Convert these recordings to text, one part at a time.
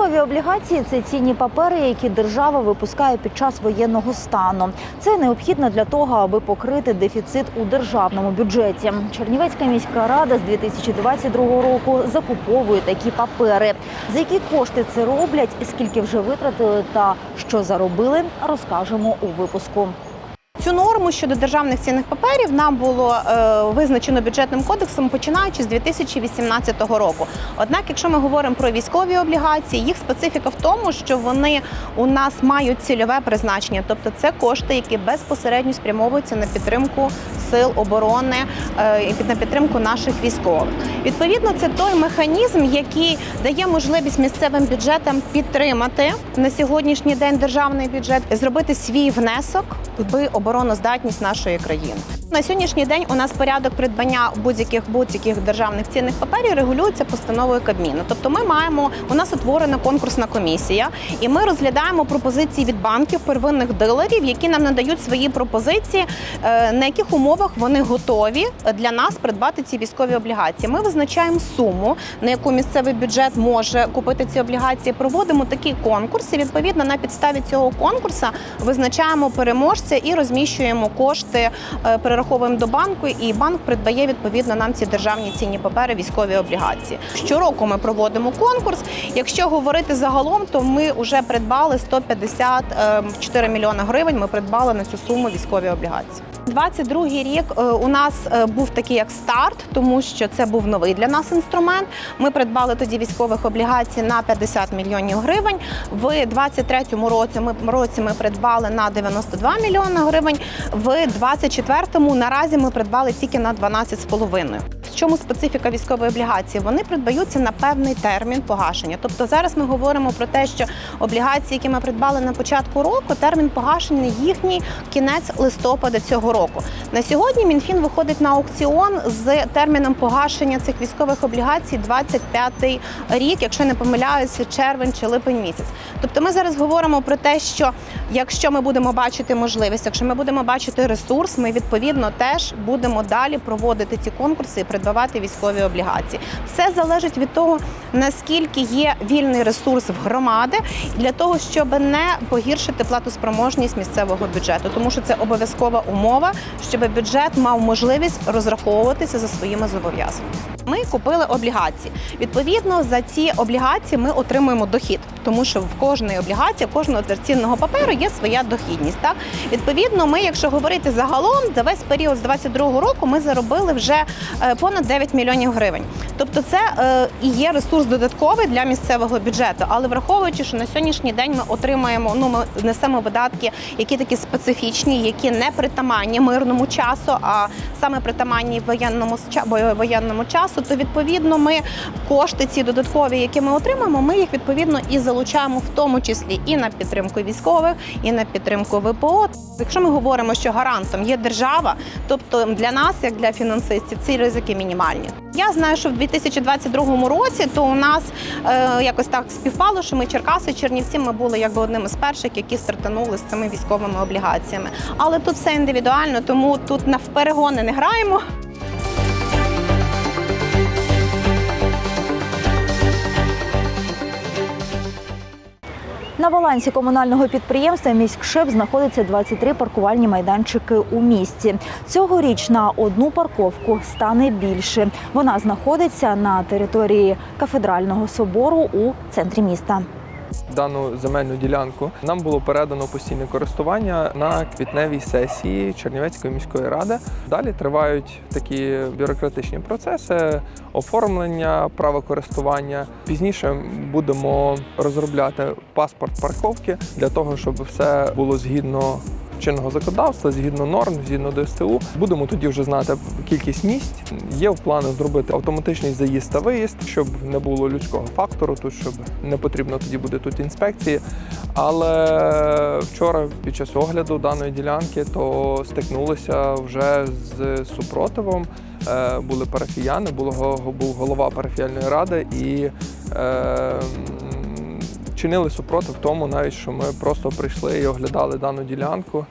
Військові облігації це цінні папери, які держава випускає під час воєнного стану. Це необхідно для того, аби покрити дефіцит у державному бюджеті. Чернівецька міська рада з 2022 року закуповує такі папери. За які кошти це роблять, скільки вже витратили та що заробили, розкажемо у випуску. Цю норму щодо державних цінних паперів нам було е, визначено бюджетним кодексом починаючи з 2018 року. Однак, якщо ми говоримо про військові облігації, їх специфіка в тому, що вони у нас мають цільове призначення, тобто це кошти, які безпосередньо спрямовуються на підтримку сил оборони е, і на підтримку наших військових. Відповідно, це той механізм, який дає можливість місцевим бюджетам підтримати на сьогоднішній день державний бюджет, зробити свій внесок в обороноздатність нашої країни. На сьогоднішній день у нас порядок придбання будь-яких будь-яких державних цінних паперів регулюється постановою Кабміну. Тобто, ми маємо у нас утворена конкурсна комісія, і ми розглядаємо пропозиції від банків первинних дилерів, які нам надають свої пропозиції, е, на яких умовах вони готові для нас придбати ці військові облігації. Ми визначаємо суму, на яку місцевий бюджет може купити ці облігації. Проводимо такий конкурс. І відповідно на підставі цього конкурсу визначаємо переможця і розміщуємо кошти, е, перераховуємо до банку, і банк придбає відповідно нам ці державні цінні папери, військові облігації. Щороку ми проводимо конкурс. Якщо говорити загалом, то ми вже придбали 154 мільйони гривень. Ми придбали на цю суму військові облігації. 22-й рік е, у нас е, був такий як старт, тому що це був новий для нас інструмент. Ми придбали тоді військових облігацій на 50 мільйонів гривень. В 23-му році ми році ми придбали на 92 мільйони гривень. В 24-му наразі ми придбали тільки на 12,5. Чому специфіка військової облігації? Вони придбаються на певний термін погашення. Тобто зараз ми говоримо про те, що облігації, які ми придбали на початку року, термін погашення їхній кінець листопада цього року. На сьогодні Мінфін виходить на аукціон з терміном погашення цих військових облігацій 25 рік, якщо не помиляюся, червень чи липень місяць. Тобто ми зараз говоримо про те, що якщо ми будемо бачити можливість, якщо ми будемо бачити ресурс, ми відповідно теж будемо далі проводити ці конкурси і придбавати військові облігації. Все залежить від того, наскільки є вільний ресурс в громади для того, щоб не погіршити платоспроможність місцевого бюджету, тому що це обов'язкова умова, щоб бюджет мав можливість розраховуватися за своїми зобов'язаннями. Ми купили облігації. Відповідно, за ці облігації ми отримуємо дохід, тому що в кожної облігації, кожного цінного паперу є своя дохідність. Так відповідно, ми, якщо говорити загалом, за весь період з 22 року ми заробили вже е, понад 9 мільйонів гривень. Тобто, це е, і є ресурс додатковий для місцевого бюджету. Але враховуючи, що на сьогоднішній день ми отримаємо, ну ми несемо видатки, які такі специфічні, які не притаманні мирному часу, а саме притаманні воєнному воєнному часу, то відповідно ми кошти ці додаткові, які ми отримаємо, ми їх відповідно і залучаємо в тому числі і на підтримку військових, і на підтримку ВПО. Якщо ми говоримо, що гарантом є держава, тобто для нас, як для фінансистів, ці ризики мінімальні. Я знаю, що в 2022 році то у нас е, якось так співпало, що ми Черкаси, Чернівці, ми були якби одними з перших, які стартанули з цими військовими облігаціями. Але тут все індивідуально, тому тут на вперегони не граємо. На балансі комунального підприємства міськшеп знаходиться 23 паркувальні майданчики у місті. Цьогоріч на одну парковку стане більше. Вона знаходиться на території кафедрального собору у центрі міста. Дану земельну ділянку нам було передано постійне користування на квітневій сесії Чернівецької міської ради. Далі тривають такі бюрократичні процеси, оформлення права користування. Пізніше будемо розробляти паспорт парковки для того, щоб все було згідно чинного законодавства, згідно норм, згідно ДСТУ. Будемо тоді вже знати кількість місць. Є в планах зробити автоматичний заїзд та виїзд, щоб не було людського фактору, тут щоб не потрібно тоді буде тут інспекції. Але вчора під час огляду даної ділянки то стикнулися вже з супротивом. Е, Були парафіяни, був голова парафіяльної ради і е, чинили супротив тому, навіть що ми просто прийшли і оглядали дану ділянку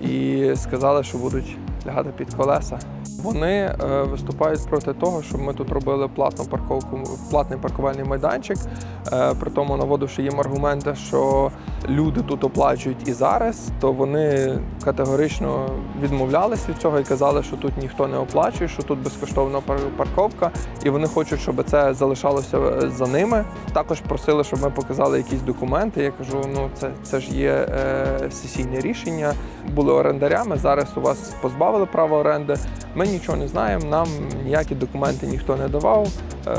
і сказали, що будуть лягати під колеса. Вони е, виступають проти того, щоб ми тут робили платну парковку, платний паркувальний майданчик. Е, при тому наводивши їм аргументи, що люди тут оплачують і зараз, то вони категорично відмовлялись від цього і казали, що тут ніхто не оплачує, що тут безкоштовна пар- парковка, і вони хочуть, щоб це залишалося е, за ними. Також просили, щоб ми показали якісь документи. Я кажу, ну це, це ж є е, сесійне рішення. Були орендарями. Зараз у вас позбавили права оренди. Ми нічого не знаємо. Нам ніякі документи ніхто не давав. Е,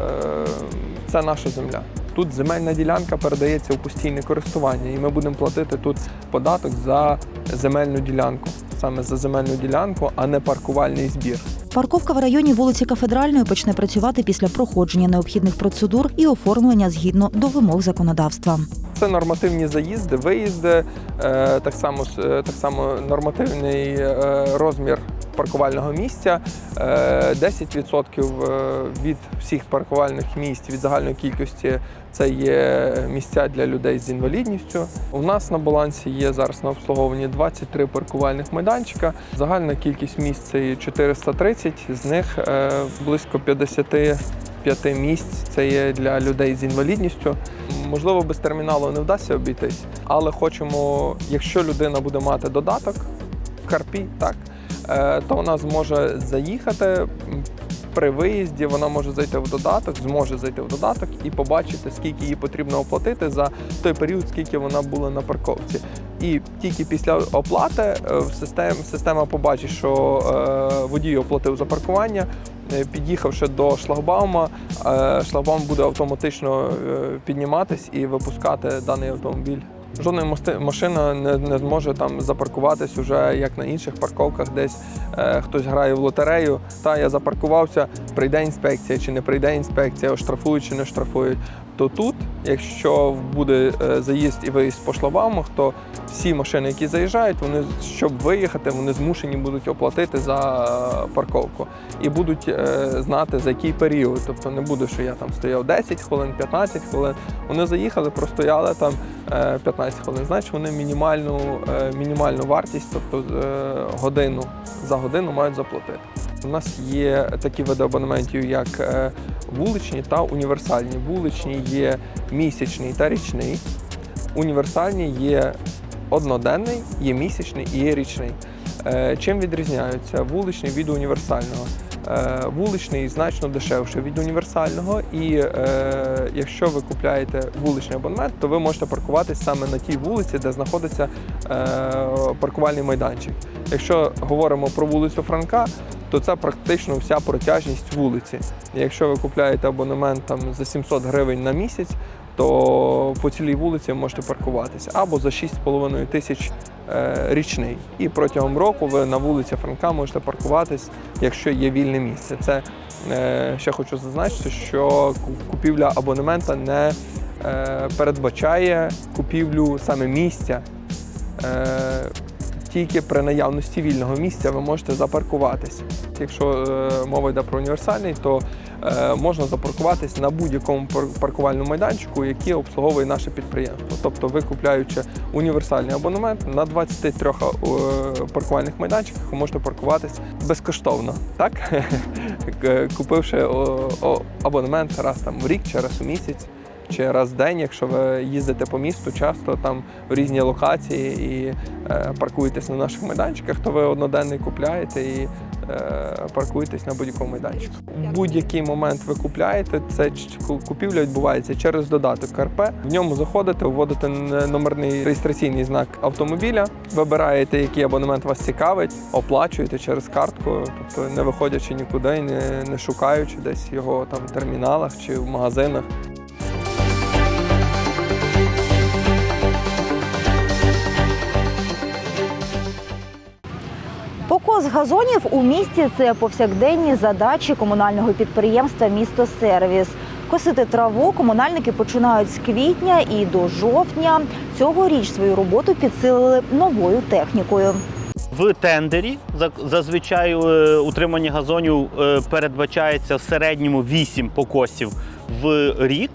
це наша земля. Тут земельна ділянка передається у постійне користування, і ми будемо платити тут податок за земельну ділянку, саме за земельну ділянку, а не паркувальний збір. Парковка в районі вулиці Кафедральної почне працювати після проходження необхідних процедур і оформлення згідно до вимог законодавства. Це нормативні заїзди, виїзди, е, так само е, так само нормативний розмір паркувального місця. Е, 10% е, від всіх паркувальних місць від загальної кількості це є місця для людей з інвалідністю. У нас на балансі є зараз на обслуговуванні 23 паркувальних майданчика. Загальна кількість місць це 430, з них е, близько 50 п'яти місць це є для людей з інвалідністю. Можливо, без терміналу не вдасться обійтись, але хочемо, якщо людина буде мати додаток, карпі, так, е, то вона зможе заїхати. При виїзді вона може зайти в додаток, зможе зайти в додаток і побачити, скільки їй потрібно оплатити за той період, скільки вона була на парковці. І тільки після оплати е, систем, система побачить, що е, водій оплатив за паркування. Е, Під'їхавши до шлагбаума, е, шлагбаум буде автоматично е, підніматись і випускати даний автомобіль. Жодна машина не, не зможе там запаркуватись уже як на інших парковках, десь е, хтось грає в лотерею. Та я запаркувався, прийде інспекція чи не прийде інспекція, оштрафують чи не штрафують. То тут, якщо буде е, заїзд і виїзд по шлагбаумах, то всі машини, які заїжджають, вони щоб виїхати, вони змушені будуть оплатити за е, парковку і будуть е, знати за який період. Тобто не буде, що я там стояв 10 хвилин, 15 хвилин. Вони заїхали, простояли там е, 15 хвилин. Значить, вони мінімальну, мінімальну вартість, тобто годину за годину мають заплатити. У нас є такі види абонементів, як вуличні та універсальні. Вуличні є місячний та річний. Універсальні є одноденний, є місячний і є річний. Е, Чим відрізняються вуличний від універсального? Е, Вуличний значно дешевше від універсального, і е, якщо ви купляєте вуличний абонемент, то ви можете паркуватись саме на тій вулиці, де знаходиться е, паркувальний майданчик. Якщо говоримо про вулицю Франка, то це практично вся протяжність вулиці. Якщо ви купляєте абонемент там за 700 гривень на місяць, то по цілій вулиці ви можете паркуватися або за 6,5 тисяч е, річний. І протягом року ви на вулиці Франка можете паркуватись, якщо є вільне місце. Це е, ще хочу зазначити, що купівля абонемента не е, передбачає купівлю саме місця. Тільки при наявності вільного місця ви можете запаркуватись. Якщо е, мова йде про універсальний, то е, можна запаркуватись на будь-якому пар- паркувальному майданчику, який обслуговує наше підприємство. Тобто, ви купляючи універсальний абонемент на 23 е, паркувальних майданчиках, ви можете паркуватись безкоштовно. Так? Купивши абонемент раз там в рік чи раз у місяць. Чи раз в день, якщо ви їздите по місту часто там в різні локації і е, паркуєтесь на наших майданчиках, то ви одноденний купляєте і е, паркуєтесь на будь-якому майданчику. Будь-який момент ви купляєте, це купівля відбувається через додаток КРП. В ньому заходите, вводите номерний реєстраційний знак автомобіля, вибираєте, який абонемент вас цікавить, оплачуєте через картку, тобто не виходячи нікуди, не, не шукаючи десь його там в терміналах чи в магазинах. Газонів у місті це повсякденні задачі комунального підприємства Місто Сервіс. Косити траву комунальники починають з квітня і до жовтня. Цьогоріч свою роботу підсилили новою технікою. В тендері зазвичай е, утримання газонів е, передбачається в середньому 8 покосів в рік.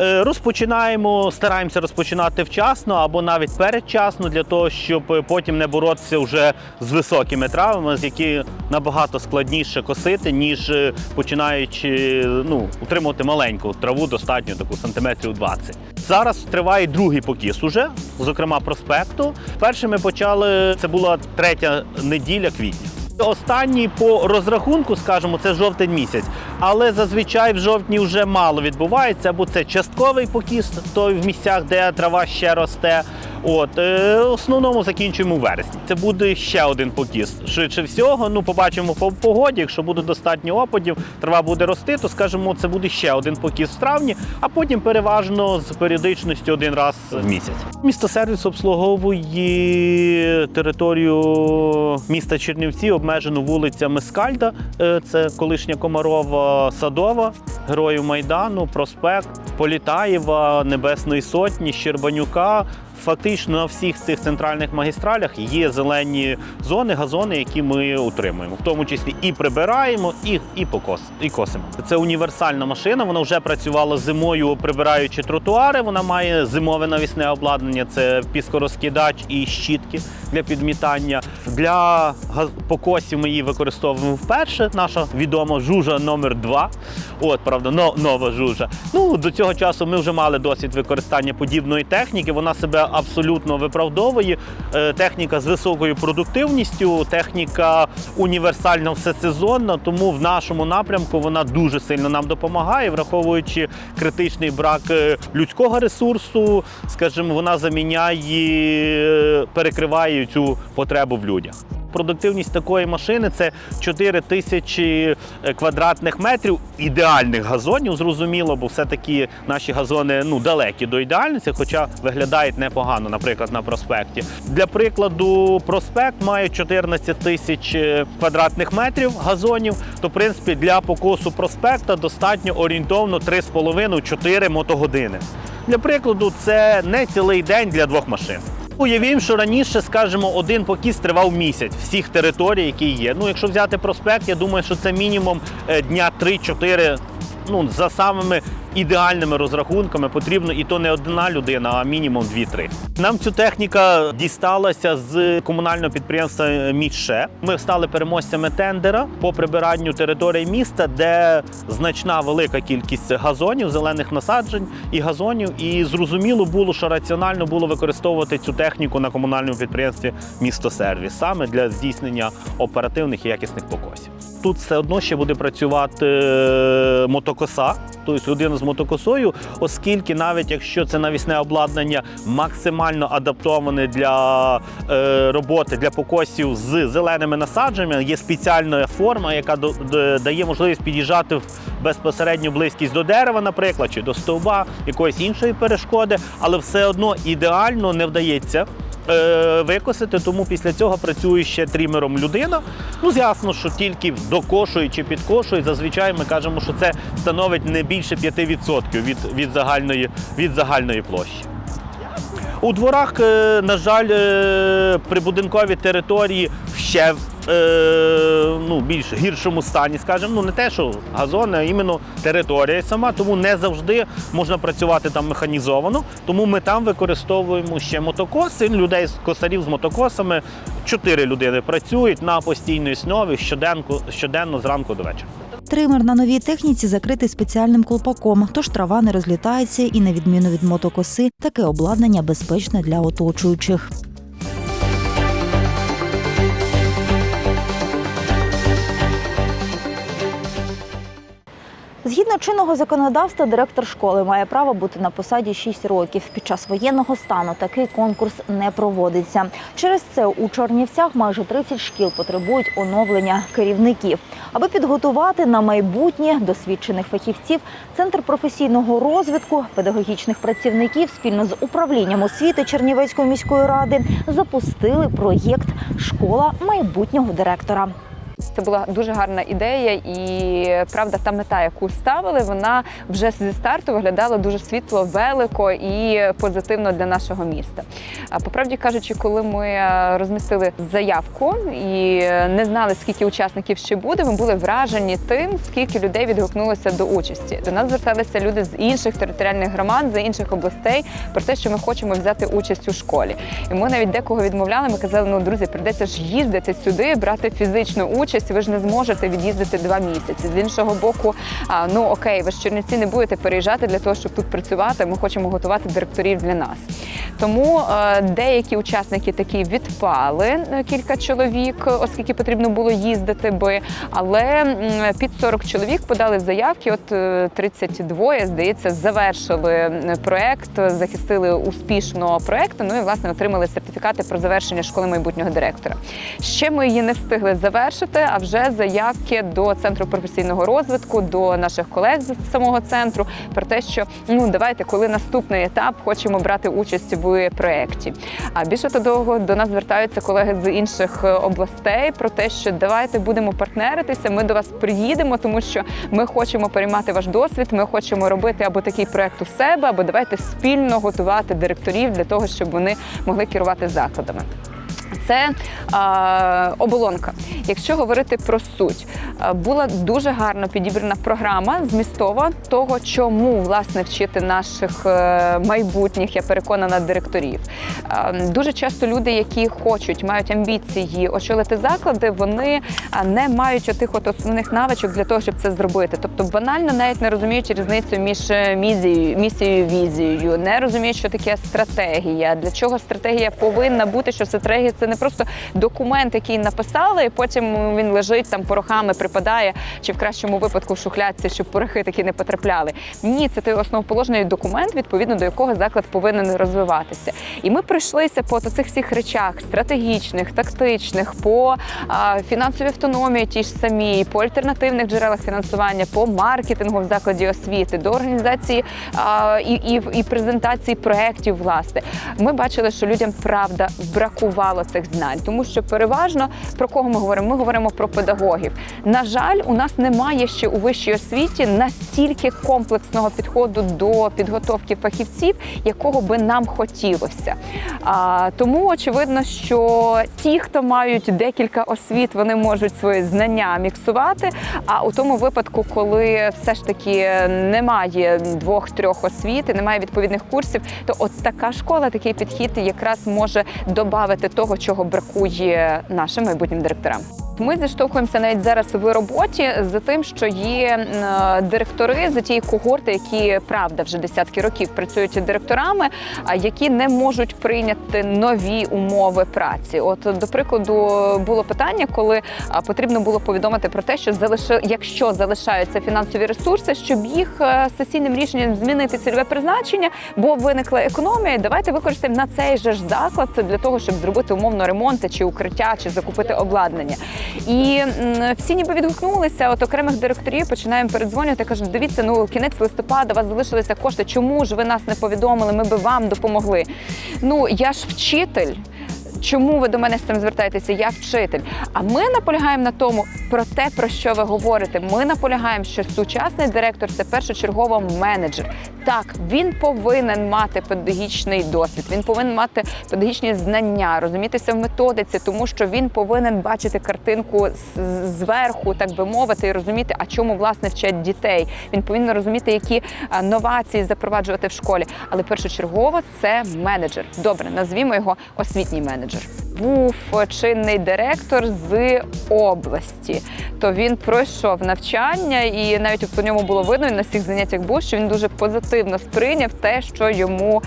Е, Розпочинаємо, стараємося розпочинати вчасно або навіть передчасно для того, щоб е, потім не боротися вже з високими травами, які набагато складніше косити, ніж е, починаючи ну, утримувати маленьку траву, достатньо таку сантиметрів 20. Зараз триває другий покіс уже, зокрема проспекту. Перший ми почали, це була третя неділя квітня. Останній по розрахунку, скажімо, це жовтень місяць, але зазвичай в жовтні вже мало відбувається, бо це частковий покіс, той в місцях, де трава ще росте. От е, основному закінчуємо у вересні. Це буде ще один покіс. Швидше всього, ну побачимо по погоді. Якщо буде достатньо опадів, трава буде рости, то скажімо, це буде ще один покіс в травні, а потім переважно з періодичністю один раз в місяць. Місто сервіс обслуговує територію міста Чернівці, обмежену вулицями Скальда. Е, Це колишня Комарова Садова, Героїв Майдану, проспект Політаєва, Небесної Сотні, Щербанюка. Фактично на всіх цих центральних магістралях є зелені зони, газони, які ми утримуємо, в тому числі і прибираємо, і, і, покос, і косимо. Це універсальна машина. Вона вже працювала зимою, прибираючи тротуари. Вона має зимове навісне обладнання. Це піскорозкидач і щітки для підмітання. Для покосів ми її використовуємо вперше. Наша відома жужа номер 2 От, правда, нова жужа. Ну, до цього часу ми вже мали досвід використання подібної техніки. Вона себе абсолютно виправдовує. Е, Техніка з високою продуктивністю, техніка універсальна всесезонна, тому в нашому напрямку вона дуже сильно нам допомагає, враховуючи критичний брак е, людського ресурсу, скажімо, вона заміняє, е, перекриває цю потребу в людях. Продуктивність такої машини це 4 тисячі е, квадратних метрів ідеальних газонів, зрозуміло, бо все-таки наші газони ну, далекі до ідеальності, хоча виглядають непогано, наприклад, на проспекті. Для прикладу, проспект має 14 тисяч е, квадратних метрів газонів, то в принципі для покосу проспекта достатньо орієнтовно 3,5-4 мотогодини. Для прикладу, це не цілий день для двох машин. Уявімо, що раніше, скажімо, один покіс тривав місяць всіх територій, які є. Ну, якщо взяти проспект, я думаю, що це мінімум е, дня 3-4. Ну, за самими ідеальними розрахунками потрібно і то не одна людина, а мінімум 2-3. Нам цю техніка дісталася з комунального підприємства Міше. Ми стали переможцями тендера по прибиранню території міста, де значна велика кількість газонів, зелених насаджень і газонів. І зрозуміло було, що раціонально було використовувати цю техніку на комунальному підприємстві місто сервіс саме для здійснення оперативних і якісних покосів. Тут все одно ще буде працювати е, мотокоса, тобто людина з мотокосою, оскільки навіть якщо це навісне обладнання максимально адаптоване для е, роботи для покосів з зеленими насадженнями, є спеціальна форма, яка дає можливість під'їжджати в безпосередню близькість до дерева, наприклад, чи до стовба, якоїсь іншої перешкоди, але все одно ідеально не вдається е, викосити, тому після цього працює ще трімером людина. Ну, ясно, що тільки докошує чи підкошує, зазвичай ми кажемо, що це становить не більше 5% від, від, загальної, від загальної площі. У дворах, е, на жаль, е, прибудинкові території ще е, ну, більш гіршому стані, скажімо, ну не те, що газони, а іменно територія сама, тому не завжди можна працювати там механізовано. Тому ми там використовуємо ще мотокоси. Людей з косарів з мотокосами. Чотири людини працюють на постійній основі щоденку, щоденно зранку до вечора. Тример на новій техніці закритий спеціальним колпаком, тож трава не розлітається і, на відміну від мотокоси, таке обладнання безпечне для оточуючих. Згідно чинного законодавства, директор школи має право бути на посаді 6 років. Під час воєнного стану такий конкурс не проводиться. Через це у Чорнівцях майже 30 шкіл потребують оновлення керівників. Аби підготувати на майбутнє досвідчених фахівців, центр професійного розвитку педагогічних працівників спільно з управлінням освіти Чернівецької міської ради запустили проєкт Школа майбутнього директора. Це була дуже гарна ідея, і правда, та мета, яку ставили, вона вже зі старту виглядала дуже світло, велико і позитивно для нашого міста. А по правді кажучи, коли ми е, розмістили заявку і не знали, скільки учасників ще буде, ми були вражені тим, скільки людей відгукнулося до участі. До нас зверталися люди з інших територіальних громад, з інших областей про те, що ми хочемо взяти участь у школі. І ми навіть декого відмовляли. Ми казали, ну друзі, прийдеться ж їздити сюди, брати фізичну участь. Ви ж не зможете від'їздити два місяці. З іншого боку, ну окей, ви ж Чернівці не будете переїжджати для того, щоб тут працювати. Ми хочемо готувати директорів для нас. Тому е, деякі учасники такі відпали е, кілька чоловік, оскільки потрібно було їздити би. Але під 40 чоловік подали заявки. От е, 32, здається, завершили проект, захистили успішно проект. Ну і власне отримали сертифікати про завершення школи майбутнього директора. Ще ми її не встигли завершити, а вже заявки до центру професійного розвитку, до наших колег з самого центру про те, що ну давайте, коли наступний етап, хочемо брати участь в проєкті. А більше того, до нас звертаються колеги з інших е, областей про те, що давайте будемо партнеритися. Ми до вас приїдемо, тому що ми хочемо переймати ваш досвід. Ми хочемо робити або такий проект у себе, або давайте спільно готувати директорів для того, щоб вони могли керувати закладами. Це а, оболонка. Якщо говорити про суть, була дуже гарно підібрана програма змістова того, чому власне вчити наших е, майбутніх, я переконана, директорів. Дуже часто люди, які хочуть, мають амбіції очолити заклади, вони не мають отих от основних навичок для того, щоб це зробити. Тобто банально навіть не розуміють різницю між е, місією, місією візією, не розуміють, що таке стратегія, для чого стратегія повинна бути, що стратегія це не просто документ, який написали, і потім він лежить там порохами, припадає, чи в кращому випадку в шухлядці, щоб порохи такі не потрапляли. Ні, це той основоположний документ, відповідно до якого заклад повинен розвиватися. І ми пройшлися по цих всіх речах стратегічних, тактичних, по а, фінансовій автономії, ті ж самі, по альтернативних джерелах фінансування, по маркетингу в закладі освіти, до організації а, і, і, і презентації проєктів. Власне, ми бачили, що людям правда бракувало цих знань, тому що переважно про кого ми говоримо? Ми говоримо про педагогів. На жаль, у нас немає ще у вищій освіті настільки комплексного підходу до підготовки фахівців, якого би нам хотілося. А, тому очевидно, що ті, хто мають декілька освіт, вони можуть свої знання міксувати. А у тому випадку, коли все ж таки немає двох-трьох освіт, немає відповідних курсів, то от така школа, такий підхід якраз може додати того, чого бракує нашим майбутнім директорам. Ми зіштовхуємося навіть зараз в роботі з тим, що є е, директори з тієї когорти, які правда вже десятки років працюють директорами, а які не можуть прийняти нові умови праці. От до прикладу було питання, коли потрібно було повідомити про те, що залиши, якщо залишаються фінансові ресурси, щоб їх е, сесійним рішенням змінити цільове призначення, бо виникла економія. Давайте використаємо на цей же ж заклад для того, щоб зробити умовно ремонти чи укриття, чи закупити обладнання. І всі ніби відгукнулися. От окремих директорів починаємо передзвонювати. кажуть, дивіться, ну кінець листопада, у вас залишилися кошти. Чому ж ви нас не повідомили? Ми би вам допомогли. Ну я ж вчитель. Чому ви до мене з цим звертаєтеся? Я вчитель. А ми наполягаємо на тому про те, про що ви говорите. Ми наполягаємо, що сучасний директор це першочергово менеджер. Так, він повинен мати педагогічний досвід, він повинен мати педагогічні знання, розумітися в методиці, тому що він повинен бачити картинку зверху, так би мовити, і розуміти, а чому власне вчать дітей. Він повинен розуміти, які новації запроваджувати в школі. Але першочергово це менеджер. Добре, назвімо його освітній менеджер. Був чинний директор з області, то він пройшов навчання, і навіть по ньому було видно, на всіх заняттях був, що він дуже позитивно сприйняв те, що йому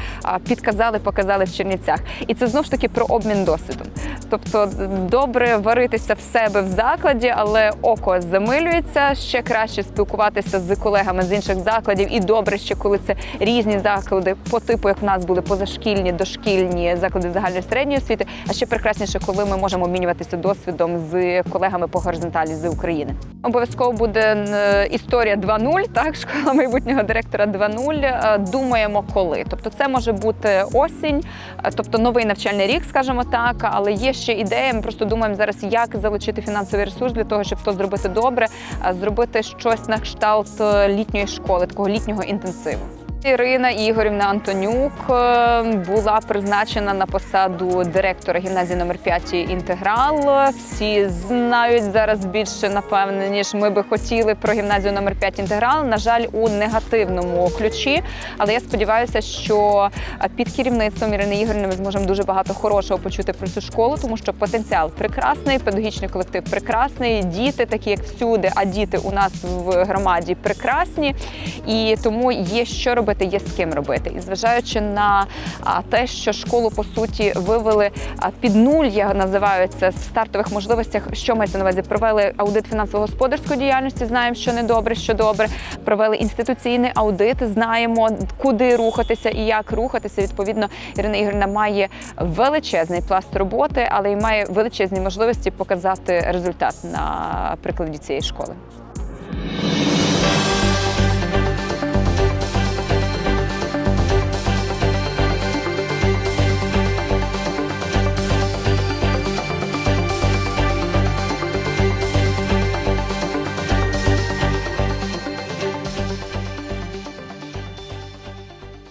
підказали, показали в Чернівцях. І це знов ж таки про обмін досвідом. Тобто добре варитися в себе в закладі, але око замилюється. Ще краще спілкуватися з колегами з інших закладів. І добре, ще коли це різні заклади по типу, як в нас були позашкільні, дошкільні заклади загальної середньої освіти. А ще прекрасніше, коли ми можемо обмінюватися досвідом з колегами по горизонталі з України. Обов'язково буде історія 2.0, так школа майбутнього директора 2.0. Е, Думаємо, коли. Тобто, це може бути осінь, е, тобто новий навчальний рік, скажімо так, але є ще ідея. Ми просто думаємо зараз, як залучити фінансовий ресурс для того, щоб то зробити добре, зробити щось на кшталт е, літньої школи, такого літнього інтенсиву. Ірина Ігорівна Антонюк е, була призначена на посаду директора гімназії номер 5 інтеграл. Всі знають зараз більше, напевне, ніж ми би хотіли про гімназію номер 5 інтеграл. На жаль, у негативному ключі. Але я сподіваюся, що е, під керівництвом Ірини Ігорівни ми зможемо дуже багато хорошого почути про цю школу, тому що потенціал прекрасний, педагогічний колектив прекрасний, діти такі, як всюди, а діти у нас в громаді прекрасні. І тому є що робити, є з ким робити. І зважаючи на те, що школу по суті вивели під нуль, я називаю це в стартових можливостях. Що мається на увазі? Провели аудит фінансово-господарської діяльності. Знаємо, що не добре, що добре. Провели інституційний аудит. Знаємо, куди рухатися і як рухатися. Відповідно, Ірина Ігорівна має величезний пласт роботи, але й має величезні можливості показати результат на прикладі цієї школи.